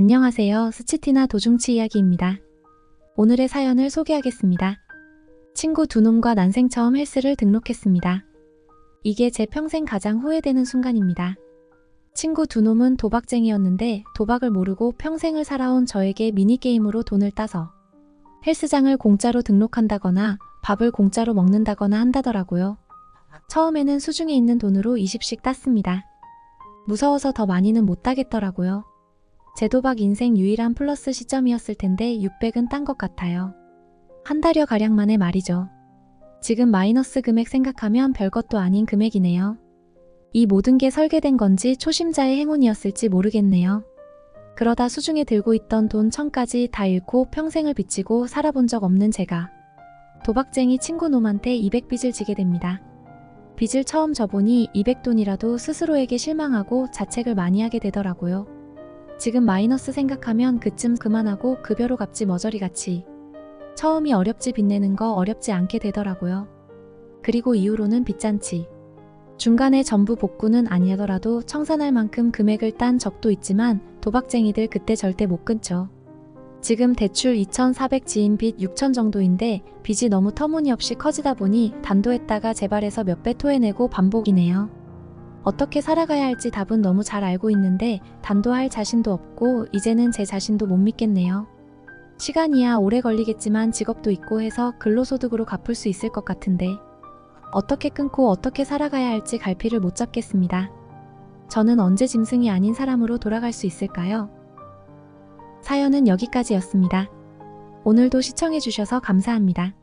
안녕하세요. 스치티나 도중치 이야기입니다. 오늘의 사연을 소개하겠습니다. 친구 두 놈과 난생 처음 헬스를 등록했습니다. 이게 제 평생 가장 후회되는 순간입니다. 친구 두 놈은 도박쟁이였는데 도박을 모르고 평생을 살아온 저에게 미니게임으로 돈을 따서 헬스장을 공짜로 등록한다거나 밥을 공짜로 먹는다거나 한다더라고요. 처음에는 수중에 있는 돈으로 20씩 땄습니다. 무서워서 더 많이는 못 따겠더라고요. 제 도박 인생 유일한 플러스 시점이었을 텐데 600은 딴 것 같아요. 한 달여 가량 만에 말이죠. 지금 마이너스 금액 생각하면 별것도 아닌 금액이네요. 이 모든 게 설계된 건지 초심자의 행운이었을지 모르겠네요. 그러다 수중에 들고 있던 돈 천까지 다 잃고 평생을 빚지고 살아본 적 없는 제가 도박쟁이 친구 놈한테 200빚을 지게 됩니다. 빚을 처음 져보니 200돈이라도 스스로에게 실망하고 자책을 많이 하게 되더라고요. 지금 마이너스 생각하면 그쯤 그만하고 급여로 갚지 머저리 같이. 처음이 어렵지 빚내는 거 어렵지 않게 되더라고요. 그리고 이후로는 빚잔치. 중간에 전부 복구는 아니더라도 청산할 만큼 금액을 딴 적도 있지만 도박쟁이들 그때 절대 못 끊죠. 지금 대출 2,400 지인 빚6,000 정도인데 빚이 너무 터무니없이 커지다 보니 단도했다가 재발해서 몇 배 토해내고 반복이네요. 어떻게 살아가야 할지 답은 너무 잘 알고 있는데 단도할 자신도 없고 이제는 제 자신도 못 믿겠네요. 시간이야 오래 걸리겠지만 직업도 있고 해서 근로소득으로 갚을 수 있을 것 같은데 어떻게 끊고 어떻게 살아가야 할지 갈피를 못 잡겠습니다. 저는 언제 짐승이 아닌 사람으로 돌아갈 수 있을까요? 사연은 여기까지였습니다. 오늘도 시청해주셔서 감사합니다.